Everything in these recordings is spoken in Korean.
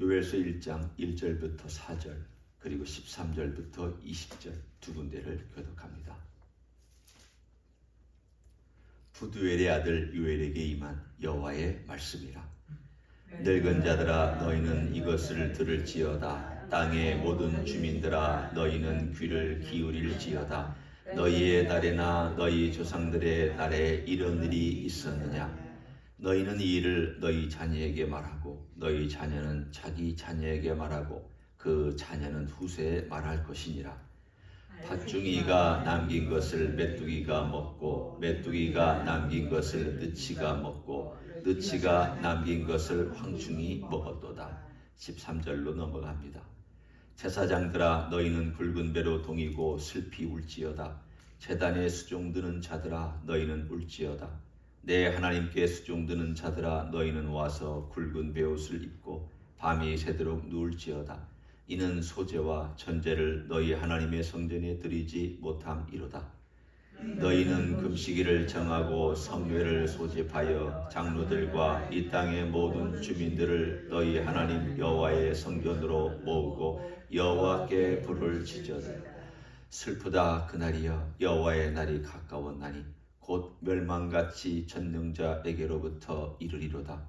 요엘서 1장 1절부터 4절 그리고 13절부터 20절 두 군데를 교독합니다. 부두엘의 아들 요엘에게 임한 여호와의 말씀이라. 늙은 자들아 너희는 이것을 들을지어다. 땅의 모든 주민들아 너희는 귀를 기울일지어다. 너희의 날에나 너희 조상들의 날에 이런 일이 있었느냐 너희는 이 일을 너희 자녀에게 말하고 너희 자녀는 자기 자녀에게 말하고 그 자녀는 후세에 말할 것이니라 팥중이가 남긴 것을 메뚜기가 먹고 메뚜기가 남긴 것을 느치가 먹고 느치가 남긴 것을 황충이 먹었도다. 13절로 넘어갑니다. 제사장들아 너희는 굵은 배로 동이고 슬피 울지어다. 재단에 수종드는 자들아 너희는 울지어다. 내 하나님께 수종드는 자들아 너희는 와서 굵은 배옷을 입고 밤이 새도록 누울지어다. 이는 소재와 전제를 너희 하나님의 성전에 드리지 못함이로다. 너희는 금식일을 정하고 성회를 소집하여 장로들과 이 땅의 모든 주민들을 너희 하나님 여호와의 성전으로 모으고 여호와께 불을 지져다. 슬프다 그날이여 여호와의 날이 가까웠나니 곧 멸망같이 전능자에게로부터 이르리로다.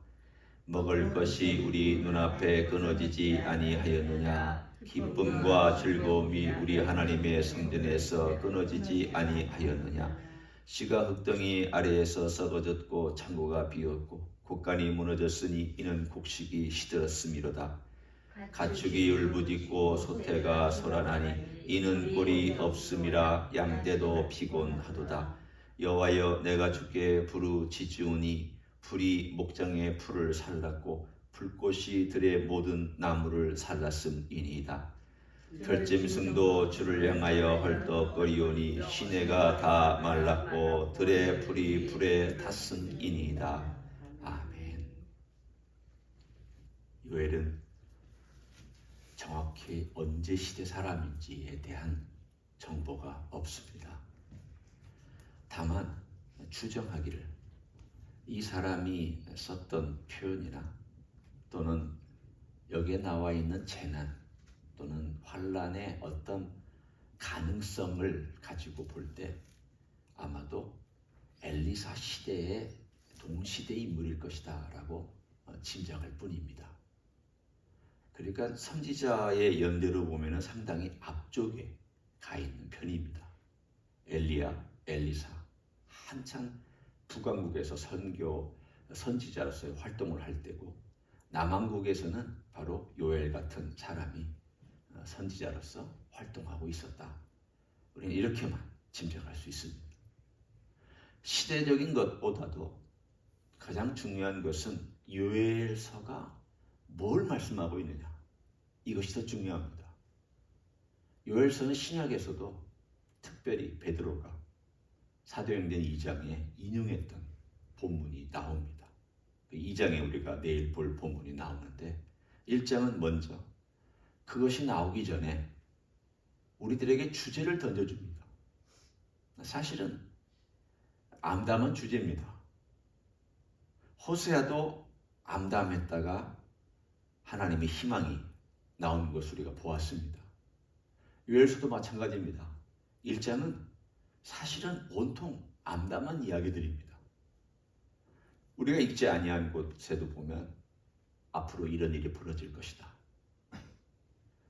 먹을 것이 우리 눈앞에 끊어지지 아니하였느냐? 기쁨과 즐거움이 우리 하나님의 성전에서 끊어지지 아니하였느냐? 씨가 흙덩이 아래에서 썩어졌고 창고가 비었고 곡간이 무너졌으니 이는 곡식이 시들었음이로다. 가축이 울부짖고 소태가 소란하니 이는 꼴이 없음이라 양떼도 피곤하도다 여호와여 내가 주께 부르짖으오니 불이 목장의 풀을 살랐고 불꽃이 들의 모든 나무를 살랐음이니이다. 들짐승도 주를 향하여 헐떡거리오니 시내가 다 말랐고 들의 풀이 불에 탔음이니이다. 아멘. 요엘은 정확히 언제 시대 사람인지에 대한 정보가 없습니다. 다만 추정하기를 이 사람이 썼던 표현이나 또는 여기에 나와 있는 재난 또는 환란의 어떤 가능성을 가지고 볼 때 아마도 엘리사 시대의 동시대 인물일 것이다 라고 짐작할 뿐입니다. 그러니까 선지자의 연대로 보면 상당히 앞쪽에 가 있는 편입니다. 엘리야, 엘리사 한창 북왕국에서 선교 선지자로서의 활동을 할 때고 남왕국에서는 바로 요엘 같은 사람이 어, 선지자로서 활동하고 있었다. 우리는 이렇게만 짐작할 수 있습니다. 시대적인 것보다도 가장 중요한 것은 요엘서가 뭘 말씀하고 있느냐. 이것이 더 중요합니다. 요엘서는 신약에서도 특별히 베드로가 사도행전 2장에 인용했던 본문이 나옵니다. 2장에 그 우리가 내일 볼 본문이 나오는데 1장은 먼저 그것이 나오기 전에 우리들에게 주제를 던져줍니다. 사실은 암담한 주제입니다. 호세아도 암담했다가 하나님의 희망이 나오는 것을 우리가 보았습니다. 유엘서도 마찬가지입니다. 1장은 사실은 온통 암담한 이야기들입니다. 우리가 읽지 아니한 곳에도 보면 앞으로 이런 일이 벌어질 것이다.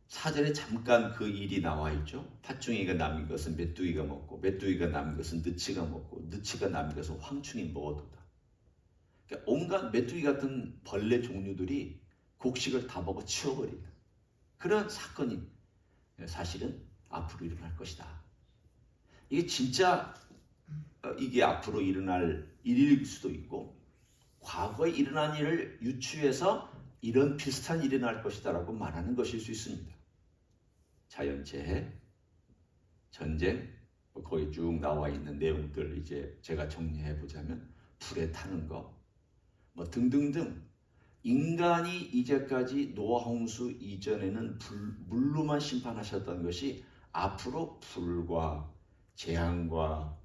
사전에 잠깐 그 일이 나와 있죠. 팥중이가 남은 것은 메뚜기가 먹고 메뚜기가 남은 것은 느치가 먹고 느치가 남은 것은 황충이 먹어도다. 그러니까 온갖 메뚜기 같은 벌레 종류들이 곡식을 다 먹어 치워버린다. 그런 사건이 사실은 앞으로 일어날 것이다. 이게 진짜 어, 이게 앞으로 일어날 일일 수도 있고 과거에 일어난 일을 유추해서 이런 비슷한 일이 날 것이다라고 말하는 것일 수 있습니다. 자연재해, 전쟁, 뭐 거기 쭉 나와 있는 내용들 이제 제가 정리해 보자면 불에 타는 거, 뭐 등등등 인간이 이제까지 노홍수 이전에는 불, 물로만 심판하셨던 것이 앞으로 불과 재앙과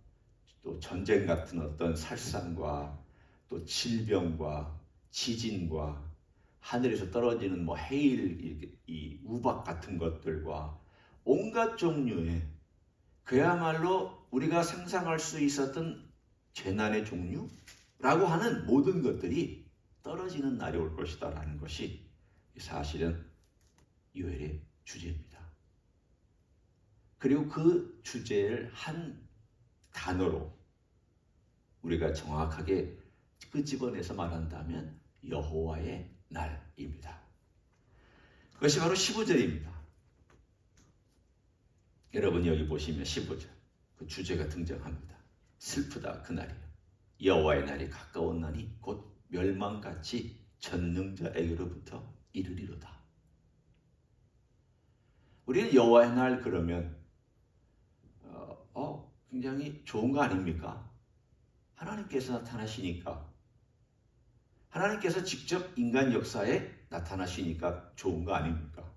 또 전쟁 같은 어떤 살상과 또 질병과 지진과 하늘에서 떨어지는 뭐 해일, 이- 이 우박 같은 것들과 온갖 종류의 그야말로 우리가 상상할 수 있었던 재난의 종류라고 하는 모든 것들이 떨어지는 날이 올 것이다라는 것이 사실은 요엘의 주제입니다. 그리고 그 주제를 한 단어로 우리가 정확하게 끄집어내서 말한다면 여호와의 날입니다. 그것이 바로 15절입니다. 여러분 여기 보시면 15절 그 주제가 등장합니다. 슬프다 그날이요. 여호와의 날이 날이 곧 멸망같이 전능자에게로부터 이르리로다. 우리는 여호와의 날 그러면 어, 어, 굉장히 좋은 거 아닙니까? 하나님께서 나타나시니까 하나님께서 직접 인간 역사에 나타나시니까 좋은 거 아닙니까?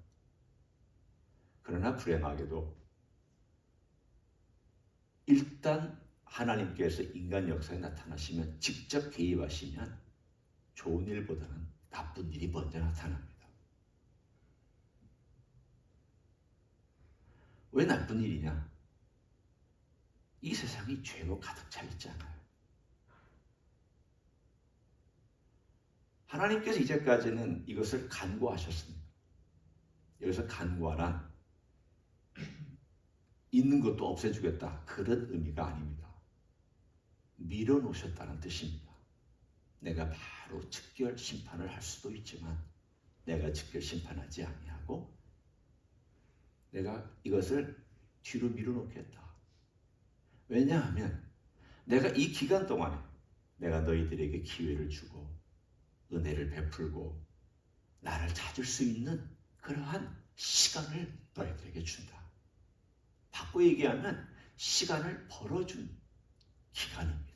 그러나 불행하게도 일단 하나님께서 인간 역사에 나타나시면 직접 개입하시면 좋은 일보다는 나쁜 일이 먼저 나타납니다. 왜 나쁜 일이냐? 이 세상이 죄로 가득 차 있잖아요. 하나님께서 이제까지는 이것을 간구하셨습니다. 여기서 간구하란 있는 것도 없애주겠다. 그런 의미가 아닙니다. 밀어놓으셨다는 뜻입니다. 내가 바로 즉결 심판을 할 수도 있지만 내가 즉결 심판하지 아니하고 내가 이것을 뒤로 밀어놓겠다. 왜냐하면 내가 이 기간 동안에 내가 너희들에게 기회를 주고 은혜를 베풀고 나를 찾을 수 있는 그러한 시간을 너희들에게 준다. 바꿔 얘기하면 시간을 벌어준 기간입니다.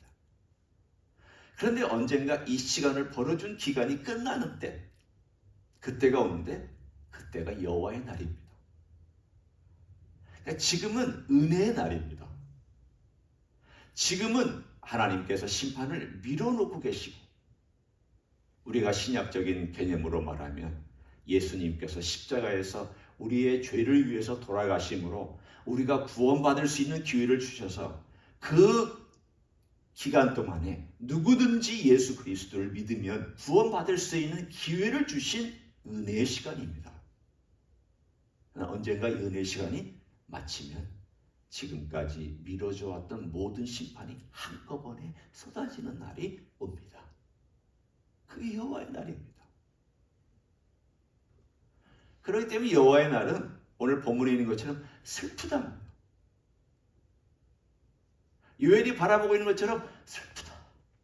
그런데 언젠가 이 시간을 벌어준 기간이 끝나는 때, 그때가 오는데 그때가 여호와의 날입니다. 그러니까 지금은 은혜의 날입니다. 지금은 하나님께서 심판을 밀어놓고 계시고 우리가 신약적인 개념으로 말하면 예수님께서 십자가에서 우리의 죄를 위해서 돌아가심으로 우리가 구원받을 수 있는 기회를 주셔서 그 기간 동안에 누구든지 예수 그리스도를 믿으면 구원받을 수 있는 기회를 주신 은혜의 시간입니다. 언젠가 이 은혜의 시간이 마치면 지금까지 미뤄져 왔던 모든 심판이 한꺼번에 쏟아지는 날이 옵니다. 그게 여호와의 날입니다. 그렇기 때문에 여호와의 날은 오늘 본문에 있는 것처럼 슬프다. 요엘이 바라보고 있는 것처럼 슬프다.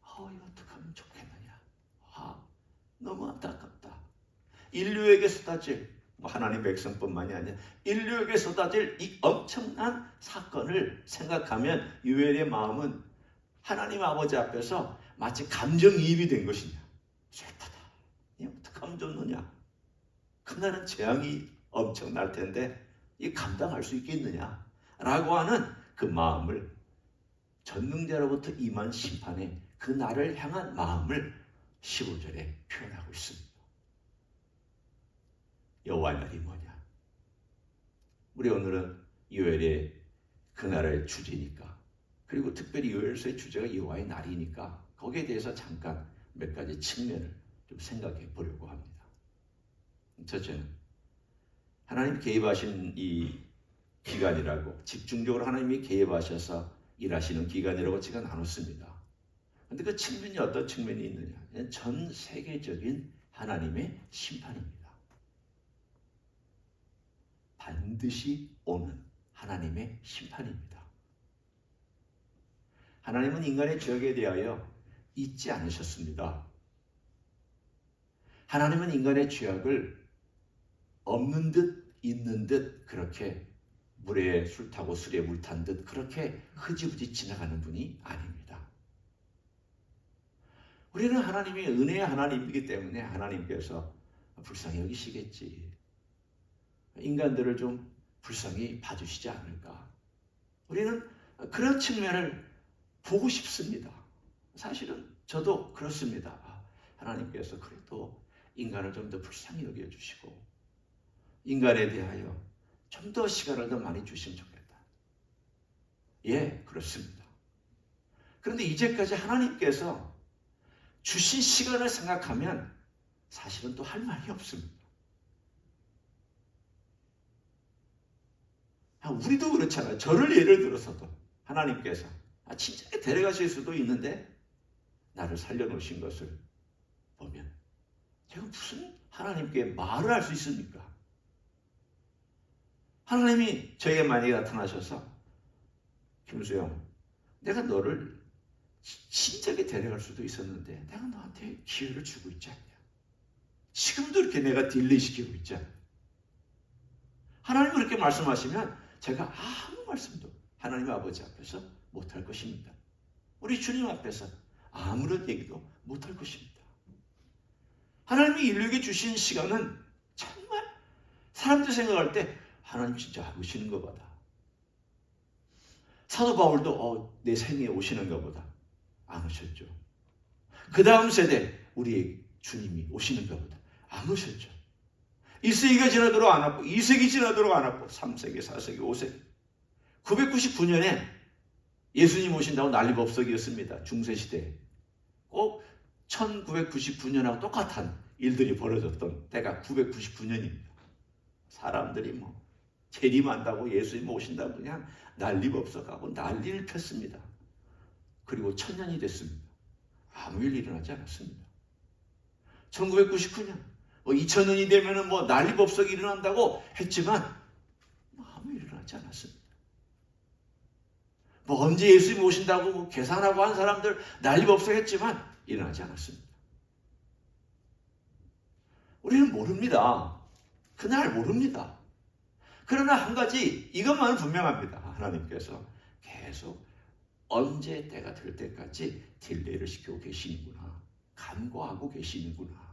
아, 이거 어떻게 하면 좋겠느냐. 아, 너무 안타깝다. 인류에게 쏟아질 뭐 하나님 백성뿐만이 아니라 인류에게 쏟아질 이 엄청난 사건을 생각하면 요엘의 마음은 하나님 아버지 앞에서 마치 감정이입이 된 것이냐. 슬프다. 이 어떻게 하면 좋느냐. 그날은 재앙이 엄청날 텐데 이 감당할 수 있겠느냐. 라고 하는 그 마음을 전능자로부터 임한 심판의 그 날을 향한 마음을 15절에 표현하고 있습니다. 여호와의 날이 뭐냐? 우리 오늘은 요엘의 그날의 주제니까 그리고 특별히 요엘서의 주제가 여호와의 날이니까 거기에 대해서 잠깐 몇 가지 측면을 좀 생각해 보려고 합니다. 첫째는 하나님 개입하신 이 기간이라고 집중적으로 하나님이 개입하셔서 일하시는 기간이라고 제가 나눴습니다. 근데 그 측면이 어떤 측면이 있느냐? 전 세계적인 하나님의 심판입니다. 반드시 오는 하나님의 심판입니다. 하나님은 인간의 죄악에 대하여 잊지 않으셨습니다. 하나님은 인간의 죄악을 없는 듯 있는 듯 그렇게 물에 술 타고 술에 물 탄 듯 그렇게 흐지부지 지나가는 분이 아닙니다. 우리는 하나님이 은혜의 하나님이기 때문에 하나님께서 불쌍히 여기시겠지. 인간들을 좀 불쌍히 봐주시지 않을까. 우리는 그런 측면을 보고 싶습니다. 사실은 저도 그렇습니다. 아, 하나님께서 그래도 인간을 좀 더 불쌍히 여겨주시고 인간에 대하여 좀 더 시간을 더 많이 주시면 좋겠다. 예, 그렇습니다. 그런데 이제까지 하나님께서 주신 시간을 생각하면 사실은 또 할 말이 없습니다. 우리도 그렇잖아요. 저를 예를 들어서도 하나님께서 아, 진짜 데려가실 수도 있는데 나를 살려놓으신 것을 보면 제가 무슨 하나님께 말을 할 수 있습니까? 하나님이 저에게 만약에 나타나셔서 김수영 내가 너를 진작에 데려갈 수도 있었는데 내가 너한테 기회를 주고 있지 않냐? 지금도 이렇게 내가 딜레이 시키고 있지 않냐? 하나님 그렇게 말씀하시면 제가 아무 말씀도 하나님 아버지 앞에서 못할 것입니다. 우리 주님 앞에서 아무런 얘기도 못할 것입니다. 하나님이 인류에게 주신 시간은 정말 사람들 생각할 때 하나님 진짜 하고 계시는 것 보다 사도 바울도 어, 내 생에 오시는 것 보다 안 오셨죠. 그 다음 세대 우리 주님이 오시는 것 보다 안 오셨죠. 1세기가 지나도록 안 왔고 2세기 지나도록 안 왔고 3세기, 4세기, 5세기 999년에 예수님 오신다고 난리법석이었습니다. 중세시대에 꼭 1999년하고 똑같은 일들이 벌어졌던 때가 999년입니다. 사람들이 뭐 재림한다고 예수님 오신다고 그냥 난리법석하고 난리를 폈습니다. 그리고 천년이 됐습니다. 아무 일 일어나지 않았습니다. 1999년, 뭐 2000년이 되면은 뭐 난리법석이 일어난다고 했지만 뭐 아무 일 일어나지 않았습니다. 뭐 언제 예수님 오신다고 뭐 계산하고 한 사람들 난리법석 했지만 일어나지 않았습니다. 우리는 모릅니다. 그날 모릅니다. 그러나 한 가지 이것만은 분명합니다. 하나님께서 계속 언제 때가 될 때까지 딜레이를 시키고 계시는구나. 간과하고 계시는구나.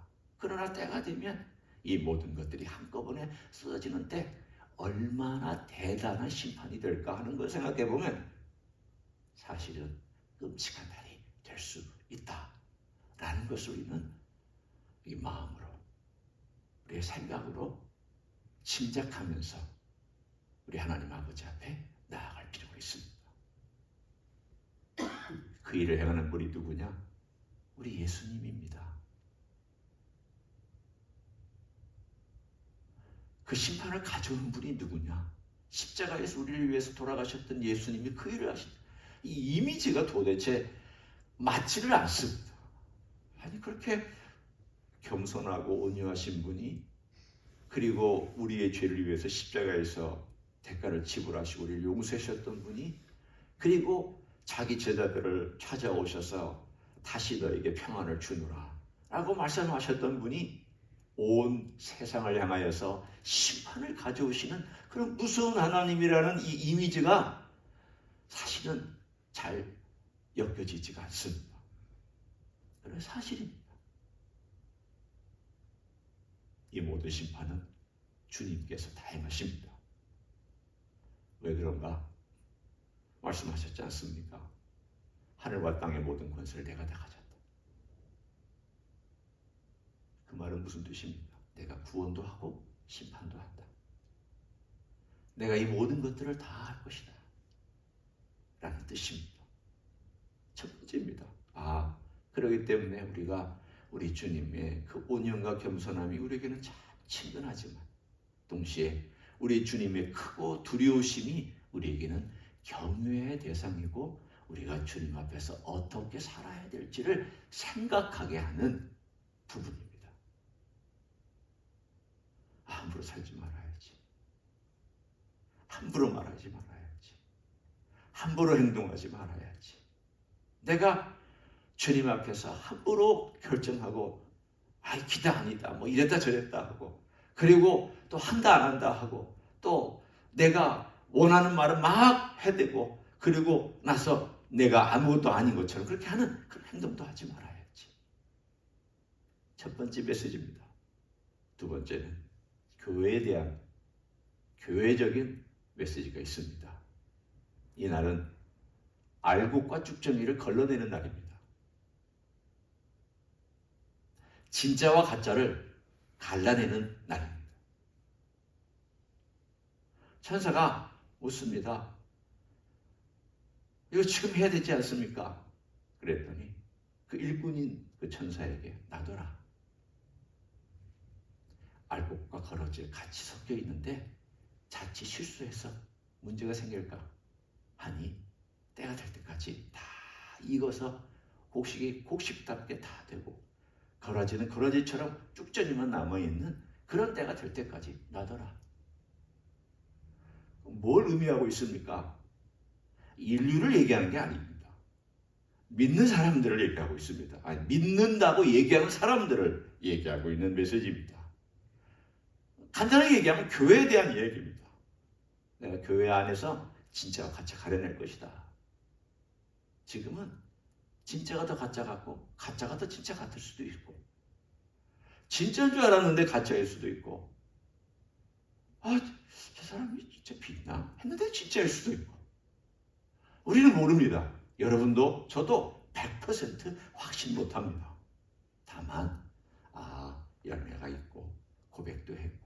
그러나 때가 되면 이 모든 것들이 한꺼번에 쏟아지는 때 얼마나 대단한 심판이 될까 하는 걸 생각해 보면 사실은 끔찍한 날이 될 수 있다라는 것을 우리는 이 마음으로 우리의 생각으로 짐작하면서 우리 하나님 아버지 앞에 나아갈 필요가 있습니다. 그 일을 행하는 분이 누구냐? 우리 예수님입니다. 그 심판을 가져오는 분이 누구냐? 십자가에서 우리를 위해서 돌아가셨던 예수님이 그 일을 하신 이 이미지가 도대체 맞지를 않습니다. 아니 그렇게 겸손하고 온유하신 분이 그리고 우리의 죄를 위해서 십자가에서 대가를 지불하시고 우리를 용서하셨던 분이 그리고 자기 제자들을 찾아오셔서 다시 너에게 평안을 주노라 라고 말씀하셨던 분이 온 세상을 향하여서 심판을 가져오시는 그런 무서운 하나님이라는 이 이미지가 사실은 잘 엮여지지가 않습니다. 그런 사실입니다. 이 모든 심판은 주님께서 다 행하십니다. 왜 그런가? 말씀하셨지 않습니까? 하늘과 땅의 모든 권세를 내가 다 가졌다. 그 말은 무슨 뜻입니까? 내가 구원도 하고 심판도 한다. 내가 이 모든 것들을 다 할 것이다. 라는 뜻입니다. 첫 번째입니다. 아, 그러기 때문에 우리가 우리 주님의 그 온영과 겸손함이 우리에게는 참 친근하지만 동시에 우리 주님의 크고 두려우심이 우리에게는 경외의 대상이고 우리가 주님 앞에서 어떻게 살아야 될지를 생각하게 하는 부분입니다. 함부로 살지 말아야지. 함부로 말하지 말아야지. 함부로 행동하지 말아야지. 내가 주님 앞에서 함부로 결정하고 아이 기다 아니다 뭐 이랬다 저랬다 하고 그리고 또 한다 안 한다 하고 또 내가 원하는 말을 막 해대고 그리고 나서 내가 아무것도 아닌 것처럼 그렇게 하는 그런 행동도 하지 말아야지. 첫 번째 메시지입니다. 두 번째는 교회에 대한 교회적인 메시지가 있습니다. 이 날은 알곡과 쭉정이를 걸러내는 날입니다. 진짜와 가짜를 갈라내는 날입니다. 천사가 묻습니다. 이거 지금 해야 되지 않습니까? 그랬더니 그 일꾼인 그 천사에게 놔둬라. 알곡과 거러질 같이 섞여 있는데 자칫 실수해서 문제가 생길까 하니 때가 될 때까지 다 익어서 곡식이 곡식답게 다 되고 거러지는 거러지처럼 쭉전이만 남아있는 그런 때가 될 때까지 놔둬라. 뭘 의미하고 있습니까? 인류를 얘기하는 게 아닙니다. 믿는 사람들을 얘기하고 있습니다. 아니, 믿는다고 얘기하는 사람들을 얘기하고 있는 메시지입니다. 간단하게 얘기하면 교회에 대한 이야기입니다. 내가 교회 안에서 진짜와 가짜 가려낼 것이다. 지금은 진짜가 더 가짜 같고 가짜가 더 진짜 같을 수도 있고 진짜인 줄 알았는데 가짜일 수도 있고 아, 저 사람이 진짜 빛나 했는데 진짜일 수도 있고 우리는 모릅니다. 여러분도 저도 100% 확신 못합니다. 다만 아 열매가 있고 고백도 했고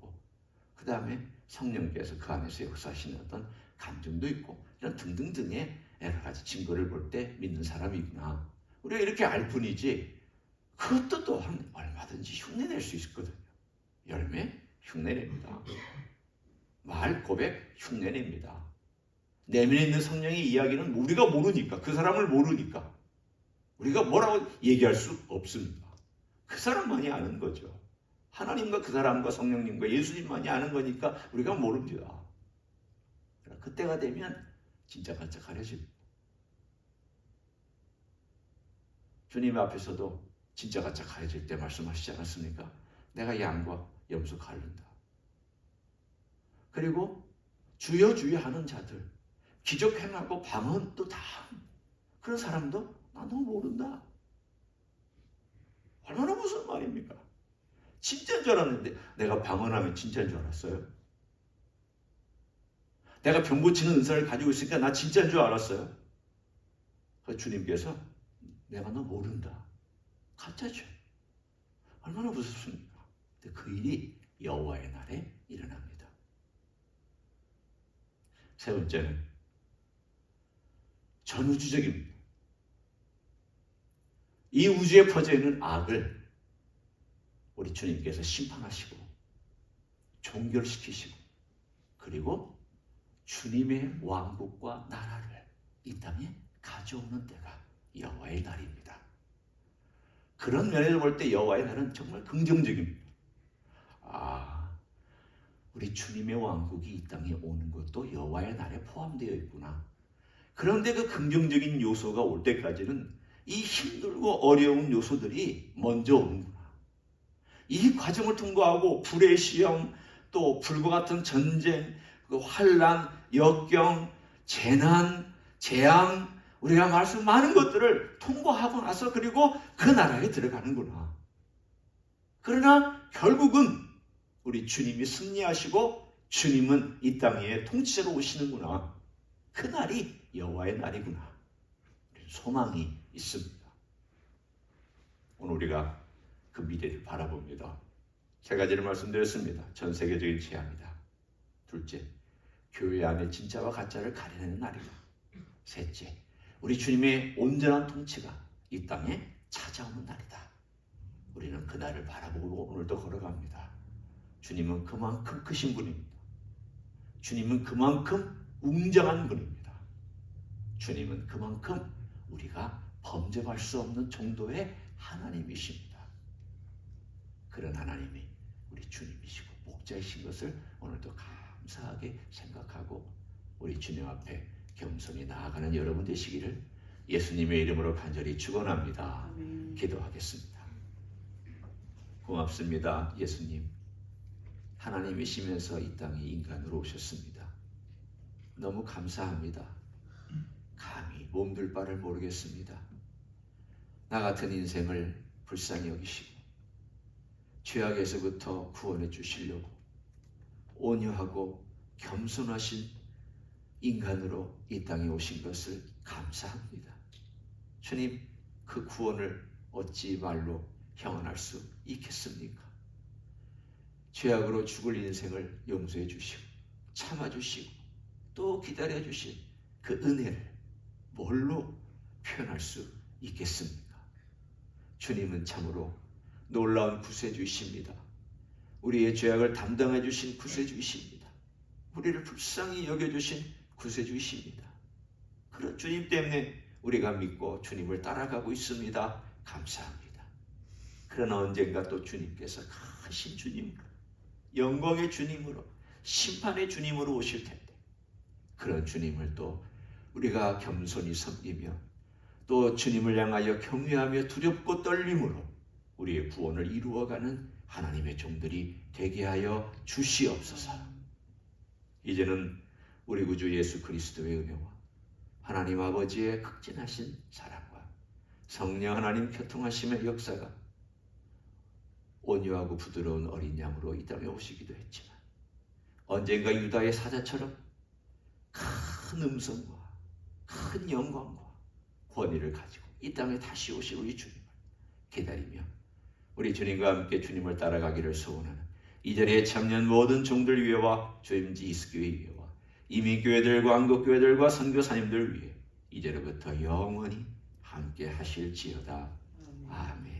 그 다음에 성령께서 그 안에서 역사하시는 어떤 감정도 있고 이런 등등등의 여러 가지 증거를 볼 때 믿는 사람이구나. 우리가 이렇게 알 뿐이지 그것도 또한 얼마든지 흉내낼 수 있거든요. 열매 흉내냅니다. 말 고백 흉내냅니다. 내면에 있는 성령의 이야기는 우리가 모르니까 그 사람을 모르니까 우리가 뭐라고 얘기할 수 없습니다. 그 사람만이 아는 거죠. 하나님과 그 사람과 성령님과 예수님만이 아는 거니까 우리가 모릅니다. 그때가 되면 진짜 가짜 가려집니다. 주님 앞에서도 진짜 가짜 가려질 때 말씀하시지 않았습니까? 내가 양과 염소 가른다. 그리고 주여 주여 하는 자들 기적 행하고 방언 또 다 그런 사람도 나도 모른다. 얼마나 무슨 말입니까? 진짜인 줄 알았는데 내가 방언하면 진짜인 줄 알았어요. 내가 병 고치는 은사를 가지고 있으니까 나 진짜인 줄 알았어요. 그 주님께서 내가 너 모른다. 가짜죠. 얼마나 무섭습니까? 근데 그 일이 여호와의 날에 일어납니다. 세 번째는 전우주적입니다. 이 우주에 퍼져 있는 악을 우리 주님께서 심판하시고 종결시키시고 그리고 주님의 왕국과 나라를 이 땅에 가져오는 때가 여호와의 날입니다. 그런 면에서 볼 때 여호와의 날은 정말 긍정적입니다. 아, 우리 주님의 왕국이 이 땅에 오는 것도 여호와의 날에 포함되어 있구나. 그런데 그 긍정적인 요소가 올 때까지는 이 힘들고 어려운 요소들이 먼저 오는구나. 이 과정을 통과하고 불의 시험, 또 불과 같은 전쟁, 그 환란, 역경, 재난, 재앙, 우리가 말씀 많은 것들을 통과하고 나서 그리고 그 나라에 들어가는구나. 그러나 결국은 우리 주님이 승리하시고 주님은 이 땅에 통치자로 오시는구나. 그 날이 여호와의 날이구나. 소망이 있습니다. 오늘 우리가 그 미래를 바라봅니다. 세 가지를 말씀드렸습니다. 전 세계적인 재앙이다. 둘째, 교회 안에 진짜와 가짜를 가려내는 날이다. 셋째, 우리 주님의 온전한 통치가 이 땅에 찾아오는 날이다. 우리는 그 날을 바라보고 오늘도 걸어갑니다. 주님은 그만큼 크신 분입니다. 주님은 그만큼 웅장한 분입니다. 주님은 그만큼 우리가 범접할 수 없는 정도의 하나님이십니다. 그런 하나님이 우리 주님이시고 목자이신 것을 오늘도 감사하게 생각하고 우리 주님 앞에 겸손히 나아가는 여러분 되시기를 예수님의 이름으로 간절히 축원합니다. 아멘. 기도하겠습니다. 고맙습니다. 예수님. 하나님이시면서 이 땅에 인간으로 오셨습니다. 너무 감사합니다. 감히 몸둘 바를 모르겠습니다. 나 같은 인생을 불쌍히 여기시고 죄악에서부터 구원해 주시려고 온유하고 겸손하신 인간으로 이 땅에 오신 것을 감사합니다. 주님, 그 구원을 어찌 말로 형언할 수 있겠습니까? 죄악으로 죽을 인생을 용서해 주시고 참아 주시고 또 기다려 주신 그 은혜를 뭘로 표현할 수 있겠습니까? 주님은 참으로 놀라운 구세주이십니다. 우리의 죄악을 담당해 주신 구세주이십니다. 우리를 불쌍히 여겨 주신 구세주이십니다. 그런 주님 때문에 우리가 믿고 주님을 따라가고 있습니다. 감사합니다. 그러나 언젠가 또 주님께서 크신 주님, 영광의 주님으로, 심판의 주님으로 오실 텐데, 그런 주님을 또 우리가 겸손히 섬기며, 또 주님을 향하여 경외하며 두렵고 떨림으로 우리의 구원을 이루어가는 하나님의 종들이 되게 하여 주시옵소서. 이제는 우리 구주 예수 그리스도의 은혜와 하나님 아버지의 극진하신 사랑과 성령 하나님 교통하심의 역사가 온유하고 부드러운 어린 양으로 이 땅에 오시기도 했지만 언젠가 유다의 사자처럼 큰 음성과 큰 영광과 권위를 가지고 이 땅에 다시 오실 우리 주님을 기다리며 우리 주님과 함께 주님을 따라가기를 소원하는 이 자리에 참여한 모든 종들 위해와 주임지 이스교회 위해와 이민교회들과 한국교회들과 선교사님들 위해 이제로부터 영원히 함께 하실지어다. 아멘.